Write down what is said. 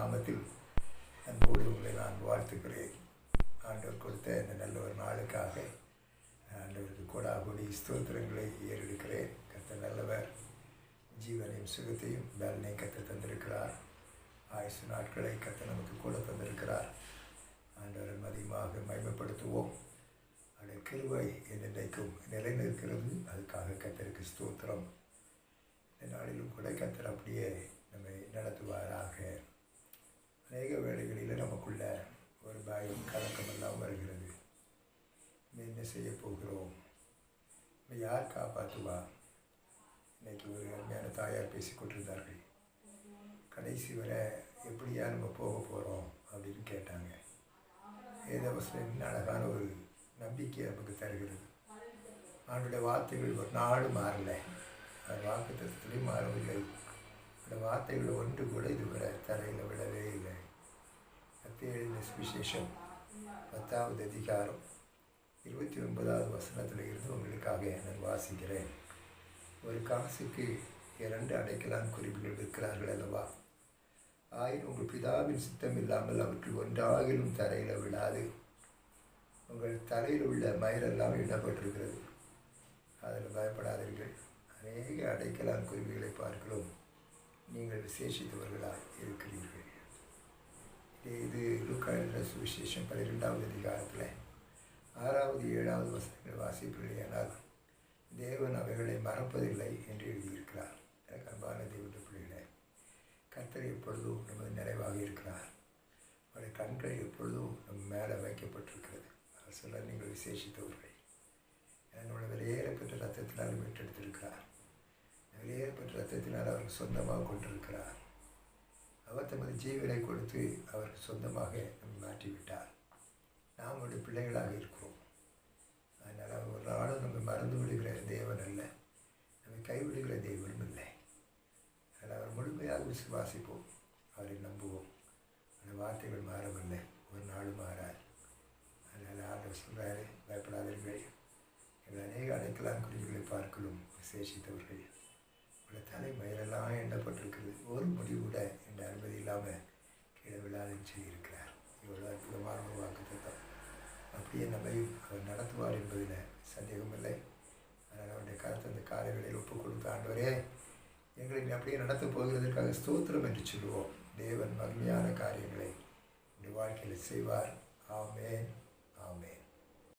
நாமத்தில் அன்போடு உங்களை நான் வாழ்த்துக்கிறேன் ஆண்டவர் கொடுத்த இந்த நல்ல ஒரு நாளுக்காக ஆண்டவருக்கு கொடா ஸ்தோத்திரங்களை ஏறெடுக்கிறேன். கத்த நல்லவர். ஜீவனையும் சுகத்தையும் பலனையும் கத்த தந்திருக்கிறார். ஆயுசு நாட்களை கத்த நமக்கு கூட தந்திருக்கிறார். ஆண்டவரை அதிகமாக மயமப்படுத்துவோம் அந்த கிருவை என்னென்றைக்கும் நிலைநிற்கிறது. அதுக்காக கத்தருக்கு ஸ்தோத்திரம். இந்த நாளிலும் கூட கத்தர் அப்படியே நம்மை நடத்துவாராக. வேளைகளில் ஒரு பயம் கலக்கமெல்லாம் வருகிறது. நம்ம என்ன செய்ய போகிறோம்? நம்ம யார் காப்பாற்றுவா இன்னைக்கு ஒரு அருமையான தாயார் பேசி கொண்டிருந்தார்கள். கடைசி வரை எப்படியா நம்ம போக போகிறோம் அப்படின்னு கேட்டாங்க. ஏதோ என்ன அழகான ஒரு நம்பிக்கை நமக்கு தருகிறது. அவனுடைய வார்த்தைகள் ஒரு நாளும் மாறலை. அவர் வாக்கு தத்துலையும் மாறவில்லை. அந்த வார்த்தைகள் ஒன்று கூட இதுவரை தரையில் விடவே இல்லை. தேழின சுவிசேஷம் பத்தாவது அதிகாரம் இருபத்தி ஒன்பதாவது வசனத்தில் இருந்து உங்களுக்காக நான் வாசிக்கிறேன் ஒரு காசுக்கு இரண்டு அடைக்கலான் குறிப்புகள் இருக்கிறார்கள் அல்லவா ஆயின் உங்கள் பிதாவின் சித்தம் இல்லாமல் அவற்றில் ஒன்றாகிலும் தரையில் விழாது உங்கள் தலையில் உள்ள மயிரெல்லாம் இடப்பட்டிருக்கிறது அதில் பயப்படாதீர்கள் அநேக அடைக்கலான் குருவிகளை பார்க்கிறோம் நீங்கள் விசேஷித்தவர்களாக இருக்கிறீர்கள் சுவிசேஷம் பன்னிரெண்டாவது அதிகாரத்தில் ஆறாவது ஏழாவது வசனங்கள் வாசிப்பீர்களானால் தேவன் அவைகளை மறப்பதில்லை என்று எழுதியிருக்கிறார். எனக்கு அன்பான தேவனுடைய பிள்ளைகளே கத்தர் எப்பொழுதும் நமது நிறைவாக இருக்கிறார். அவருடைய கண்கள் எப்பொழுதும் நம் மேலே வைக்கப்பட்டிருக்கிறது. அவர் சொல்ல நீங்கள் விசேஷித்தவர்கள். என்னோட வெளியேறப்பட்ட ரத்தத்தினால் மீட்டெடுத்திருக்கிறார். வெளியேறப்பட்ட ரத்தத்தினால் அவர் சொந்தமாக கொண்டிருக்கிறார். அவர் தமது ஜீவனை கொடுத்து அவர் சொந்தமாக நம்ம மாற்றிவிட்டார். நாம் ஒரு பிள்ளைகளாக இருக்கிறோம். அதனால் ஒரு நாளும் நம்ம மறந்து விடுகிற தேவன் அல்ல. நம்மை கைவிடுகிற தெய்வனும் இல்லை. அதில் அவர் முழுமையாக விசுவாசிப்போம். அவரை நம்புவோம். அந்த வார்த்தைகள் மாறவில்லை. ஒரு நாள் மாறாது. அதனால் ஆண்டவர் சொல்கிறாரு பயப்படாதீர்கள். எங்கள் அநேக அடைக்கலாம் குறிகளை பார்க்கலும் விசேஷித்தவர்கள். உள்ள தலை மயிரெல்லாம் எண்ணப்பட்டிருக்கிறது. ஒரு முடிவு கூட என்ற இல்லாமல் கீழே விழாதுன்னு சொல்லியிருக்கிறார் இவ்வளோ அற்புதமான ஒரு வாக்குத்தான் அப்படியே நம்மை அவர் நடத்துவார் என்பதில் சந்தேகமில்லை அதனால் அவருடைய கருத்து அந்த காலைகளில் ஒப்புக் கொடுத்த ஆண்டவரே எங்களை அப்படியே நடத்த போகிறதற்காக ஸ்தோத்திரம் என்று சொல்லுவோம். தேவன் மகிமையான காரியங்களை இந்த வாழ்க்கையில் செய்வார். ஆமேன் ஆமேன்.